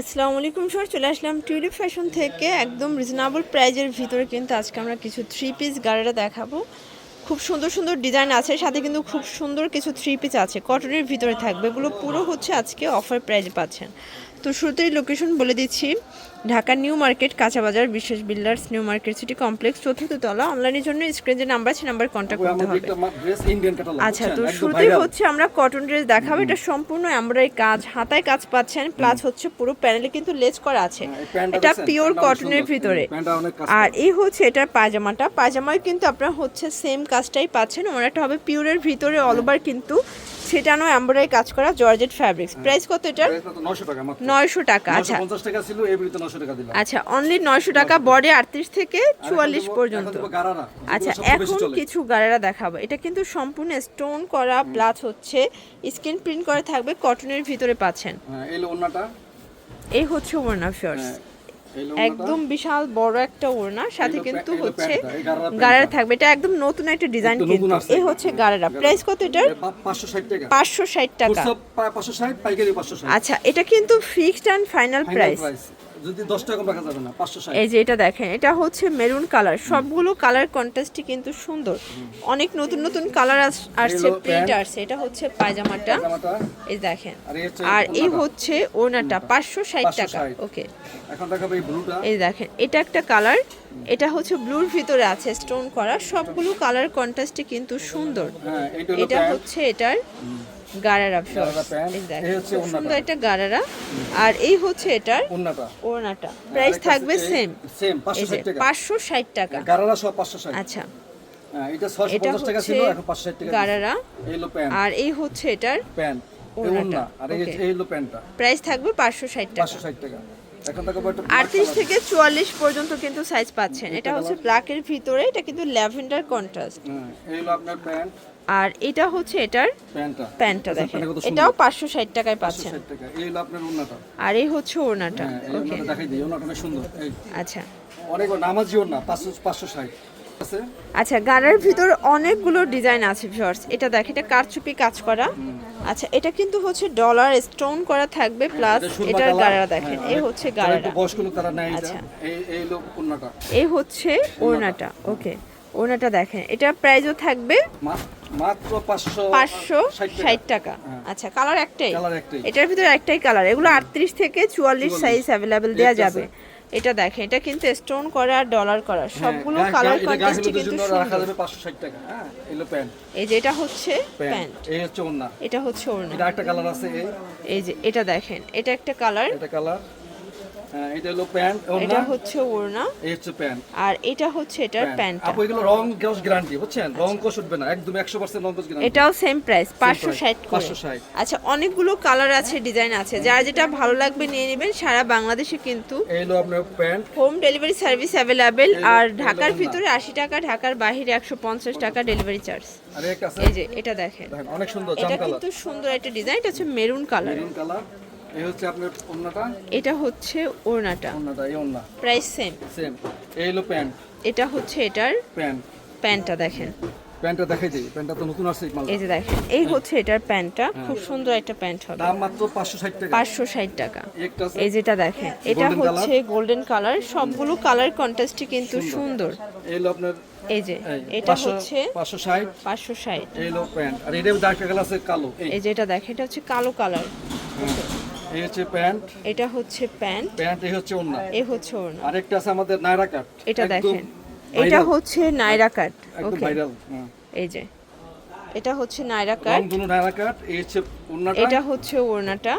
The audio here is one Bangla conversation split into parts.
আসসালামু আলাইকুম স্যার চলে আসলাম টিউলিপ ফ্যাশন থেকে। একদম রিজনেবল প্রাইজের ভিতরে কিন্তু আজকে আমরা কিছু থ্রি পিস গাড়িটা দেখাবো। খুব সুন্দর সুন্দর ডিজাইন আছে, সাথে কিন্তু খুব সুন্দর কিছু থ্রি পিস আছে কটনের ভিতরে থাকবে। এগুলো পুরো হচ্ছে আজকে অফার প্রাইজে পাচ্ছেন। তো শুরুতেই লোকেশন বলে দিচ্ছি। ঢাকা নিউ মার্কেট কাঁচাবাজার বিশেষ builders New Market City Complex চতুর্থ তলা। অনলাইনের জন্য স্ক্রিনে যে নাম্বার আছে নাম্বার কন্ট্যাক্ট করতে হবে। আচ্ছা তো শুরুতেই হচ্ছে আমরা কটন ড্রেস দেখাবো। এটা সম্পূর্ণ এমব্রয়ডারি কাজ হাতায় কাজ পাচ্ছেন প্লাস হচ্ছে পুরো প্যানেলে কিন্তু লেজ করা আছে। এটা পিওর কটনের ভিতরে। আর এই হচ্ছে এটার পায়জামাটা। পায়জামায় কিন্তু আপনারা হচ্ছে সেম কাজটাই পাচ্ছেন। ওনারটা হবে পিওরের ভিতরে অল ওভার কিন্তু সেটানো এমব্রয়ডারি কাজ করা জর্জেট ফ্যাব্রিক্স প্রাইস কত এটার? 900 টাকা মাত্র। নয়শো টাকা আচ্ছা। 950 টাকা ছিল এই বিলিতে 900 টাকা দিলাম। আচ্ছা অনলি নয়শো টাকা বডি আটত্রিশ থেকে চুয়াল্লিশ পর্যন্ত। আচ্ছা এখন কিছু গাড়িরা দেখাবো। এটা কিন্তু সম্পূর্ণ স্টোন করা প্লাস হচ্ছে। স্ক্রিন প্রিন্ট করা থাকবে কটনের ভিতরে পাচ্ছেন। হ্যাঁ এই হচ্ছে ওড়না ফিয়ার্স হ্যাঁ, একদম বিশাল বড় একটা ওড়না সাথে কিন্তু হচ্ছে গাড়ারা থাকবে। এটা একদম নতুন একটা ডিজাইন কিন্তু। এই হচ্ছে গাড়ারা। প্রাইস কত এটার? 560 টাকা। পাঁচশো ষাট টাকা। 560 পাইকারি 560 আচ্ছা এটা কিন্তু ফিক্সড অ্যান্ড ফাইনাল প্রাইস যদি 10 টাকা কম রাখা যাবে না 560 এই যে এটা দেখেন এটা হচ্ছে মেরুন কালার। সবগুলো কালার কন্ট্রাস্টই কিন্তু সুন্দর। অনেক নতুন নতুন কালার আসছে প্রিন্ট আসছে। এটা হচ্ছে পায়জামাটা। এই দেখেন। আর এই হচ্ছে ওনাটা পাঁচশো ষাট টাকা। ওকে। এখন দেখাবো এই ব্লুটা। এই দেখেন এটা একটা কালার। এটা হচ্ছে ব্লুর ভিতরে আছে স্টোন করা। সবগুলো কালার কন্ট্রাস্টে কিন্তু সুন্দর। হ্যাঁ এটা হচ্ছে এটার গারারা সুন্দর একটা গারারা। আর এই হচ্ছে এটার ওড়নাটা। প্রাইস থাকবে সেম সেম এই যে 560 টাকা। পাঁচশো ষাট টাকা। গারারা সব 560 আচ্ছা। হ্যাঁ এটা এটা 650 টাকা হচ্ছে ছিল এখন 560 টাকা গারারা। আর এই হচ্ছে এটার ওড়নাটা, প্রাইস থাকবে পাঁচশো ষাট টাকা। 560 টাকা। এখন দেখাবো একটা আটত্রিশ থেকে চুয়াল্লিশ পর্যন্ত কিন্তু সাইজ পাচ্ছেন। এটা হচ্ছে ব্ল্যাকের ভিতরে এটা কিন্তু ল্যাভেন্ডার কন্ট্রাস্ট হ্যাঁ এই হলো আপনার প্যান্ট। আর এটা হচ্ছে এটার প্যান্টটা। আচ্ছা, দেখেন। এটাও পাঁচশো ষাট টাকায় পাচ্ছেন। 560 টাকা। এই হলো ওন্নাটা আর এই হচ্ছে ওড়নাটা। হ্যাঁ ওকে আচ্ছা। অনেক নামাজি 500 560 আছে? আচ্ছা গাড়ার ভিতর অনেকগুলো ডিজাইন আছে ভিউয়ার্স এটা দেখ এটা কারচুপি কাজ করা। আচ্ছা এটা কিন্তু হচ্ছে ডলার স্টোন করা থাকবে প্লাস এটার কালার। গাড়া দেখেন হ্যাঁ, এই হচ্ছে গাড়াটা। আচ্ছা। এই হচ্ছে ওড়নাটা ওকে ওড়নাটা দেখেন এটা প্রাইসও থাকবে মাত্র 500 পাঁচশো ষাট টাকা। হ্যাঁ। আচ্ছা কালার একটাই? কালার একটাই। এটার ভিতরে একটাই কালার এগুলো আটত্রিশ থেকে চুয়াল্লিশ সাইজ অ্যাভেলেবেল দেওয়া যাবে। এটা দেখেন এটা কিন্তু স্টোন করা আর ডলার করা। সবগুলো হ্যাঁ, কালার গা কন্ট্রাস্টই হলুদের কিন্তু রাখা যাবে 560 টাকা। হ্যাঁ এই হলো প্যান্ট এই যে এটা হচ্ছে প্যান্ট এই হচ্ছে ওন্না এটা হচ্ছে ওড়না। এটা একটা কালার আছে এই। এই যে এটা দেখেন এটা একটা কালার এটা কালার এটা হলো প্যান্ট এটা হচ্ছে ওড়না। এই হচ্ছে প্যান্ট। আর এটা হচ্ছে এটার প্যান্ট। আপু এগুলো রং কস গ্যারান্টি বুঝছেন? রং কস উঠবে না একদম 100% রং কস গ্যারান্টি এটাও সেম প্রাইস পাঁচশো ষাট করে। 560 আচ্ছা অনেকগুলো কালার আছে ডিজাইন আছে। যার যেটা ভালো লাগবে নিয়ে নেবেন সারা বাংলাদেশে কিন্তু এই হলো আপনার pant. Home delivery service available আর ঢাকার ভিতরে আশি টাকা ঢাকার বাইরে একশো পঞ্চাশ টাকা ডেলিভারি চার্জ এই যে এটা দেখেন। দেখেন অনেক সুন্দর এটা কিন্তু সুন্দর একটা ডিজাইন এটা হচ্ছে মেরুন কালার মেরুন কালার এই হচ্ছে আপনার ওন্নাটা এটা হচ্ছে ওড়নাটা। এই প্রাইস সেম। সেম। এই হলো প্যান্ট। এটা হচ্ছে এটার প্যান্ট। প্যান্টটা দেখেন। প্যান্টটা দেখাই দিই। প্যান্টটা তো নতুন আসছে মাল এই যে দেখেন এই হচ্ছে এটার প্যান্টটা। খুব সুন্দর একটা প্যান্ট হবে। দাম মাত্র 560 টাকা। পাঁচশো ষাট টাকা। এই যেটা দেখেন এটা হচ্ছে গোল্ডেন কালার সবগুলো কালার কন্ট্রাস্টই কিন্তু সুন্দর। এই হলো আপনার এই যে এটা হচ্ছে 560 পাঁচশো ষাট। এই হলো প্যান্ট। আর এটা ডার্ক কালার আছে কালো এই। এই যেটা দেখেন এটা হচ্ছে কালো কালার এই হচ্ছে প্যান্ট। এটা হচ্ছে প্যান্ট। প্যান্ট এই হচ্ছে ওন্না এ হচ্ছে ওড়না। আরেকটা আছে আমাদের নায়রা কাট। এটা দেখেন। এটা হচ্ছে নাইরা কাট। ওকে ভাইরাল এই যে। এটা হচ্ছে নাইরা রং কাট নায়রা কাট এই হচ্ছে ওন্নাটা এটা হচ্ছে ওড়নাটা।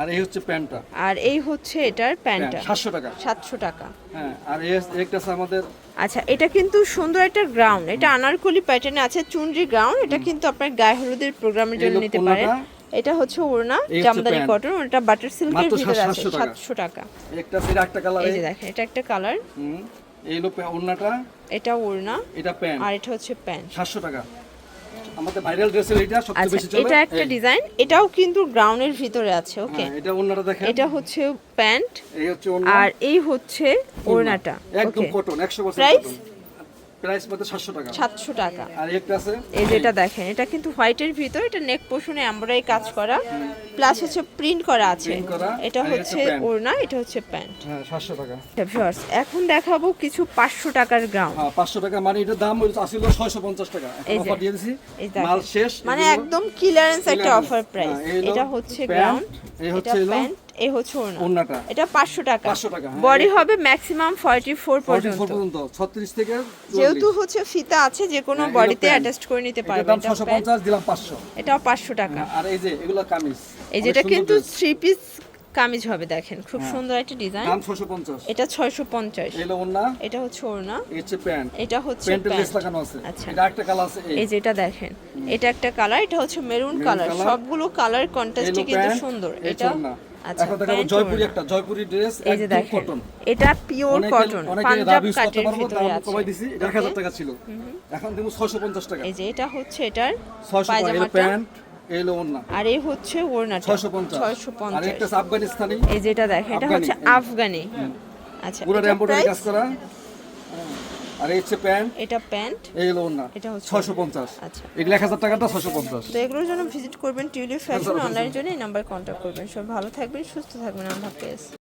আর এই হচ্ছে প্যান্টটা। আর এই হচ্ছে এটার প্যান্টটা। সাতশো টাকা। সাতশো টাকা। হ্যাঁ আর এই একটা আছে আমাদের আচ্ছা এটা কিন্তু সুন্দর একটা গ্রাউন্ড এটা আনারকলি প্যাটার্নে আছে চুনরি গ্রাউন্ড এটা কিন্তু আপনার গায়ে হলুদের প্রোগ্রামের জন্য নিতে পারেন। এটা হচ্ছে ওড়না জামদানি কটন ওটা বাটার সিল্কের ভিতরে আছে 700 টাকা। একটা আছে একটা কালার এই যে দেখেন এটা একটা কালার এই হলো ওন্নাটা এটা ওড়না এটা প্যান্ট। আর এটা হচ্ছে প্যান্ট। সাতশো টাকা। আমাদের ভাইরাল ড্রেসের এটা সবচেয়ে আচ্ছা বেশি চলে। এটা একটা ডিজাইন এটাও কিন্তু গ্রাউন্ডের ভিতরে আছে ওকে হ্যাঁ, এটা ওন্নাটা দেখেন। এটা হচ্ছে প্যান্ট এই হচ্ছে ওন্না আর এই হচ্ছে ওড়নাটা একদম কটন 100% Price? প্রাইস মাত্র 700 টাকা। সাতশো টাকা। আর একটা আছে? এই যেটা দেখেন এটা কিন্তু হোয়াইটের ভিতর এটা নেক পোষণে এমব্রয়ডারি কাজ করা। প্লাস হচ্ছে প্রিন্ট করা আছে। এটা হচ্ছে ওড়না এটা হচ্ছে প্যান্ট। হ্যাঁ সাতশো টাকা। এখন দেখাবো কিছু পাঁচশো টাকার গ্রাউন্ড হ্যাঁ পাঁচশো টাকা মানে এটার দাম ছয়শো পঞ্চাশ টাকা। এখন অফার দিয়ে দিছি। মাল শেষ মানে একদম ক্লিয়ারেন্স একটা অফার প্রাইস এটা হচ্ছে গ্রাউন্ড এটা হচ্ছে প্যান্ট। এই হচ্ছে ওড়নাটা। এটা পাঁচশো টাকা। 500 টাকা, হ্যাঁ। বডি হবে ম্যাক্সিমাম ফর্টি ফোর 44 পর্যন্ত। পর্যন্ত ছত্রিশ থেকে যেহেতু হচ্ছে ফিতা আছে যে কোনো হ্যাঁ, বডিতে pant। করে নিতে পারবেন দাম এটা ছশো pant, পঞ্চাশ দিলাম পাঁচশো। এটাও পাঁচশো টাকা। আর এই যে এগুলো কামিজ। এই যেটা কিন্তু। থ্রি পিস কামিজ হবে দেখেন। খুব হ্যাঁ। সুন্দর একটা ডিজাইন দাম ছশো পঞ্চাশ। এটা ছয়শো পঞ্চাশ। ওড়না। এটা হচ্ছে ওড়না। হচ্ছে প্যান্ট। এটা হচ্ছে প্যান্টের লেস লাগানো আছে। আচ্ছা। এটা একটা কালার আছে এই। যেটা দেখেন এটা একটা কালার এটা হচ্ছে মেরুন কালার সবগুলো কালার কন্ট্রাস্টে এলো কিন্তু সুন্দর। এটা এখন দেখাবো জয়পুরি একটা জয়পুরি ড্রেস একদম কটন এটা পিওর কটন পাঞ্জাব রাব ইউজ করতে কাটের ভিতরে আছে। কমাই দিছি এটা এক Okay? হাজার টাকা ছিল। এখন দেবো ছয়শো পঞ্চাশ টাকা। এই যে এটা হচ্ছে এটার ছয়শো টাকা প্যান্ট এলো ওড়না। আর এই হচ্ছে ওড়নাটা। আর একটা আফগানিস্তানি। এই যেটা দেখেন এটা আফগানি, হচ্ছে আফগানি আচ্ছা পুরো এমব্রয়ডারি কাজ করা। আর এই হচ্ছে প্যান্ট। এটা প্যান্ট? এই হলো ওড়না। এটা হচ্ছে ছয়শো পঞ্চাশ। আচ্ছা। এগুলো টাকাটা তো এগুলোর জন্য ভিজিট করবেন টিউলিপ ফ্যাশন অনলাইন. অনলাইনের জন্য এই নাম্বার কন্ট্যাক্ট করবেন। সব ভালো থাকবেন সুস্থ থাকবেন আল্লাহ হাফেজ।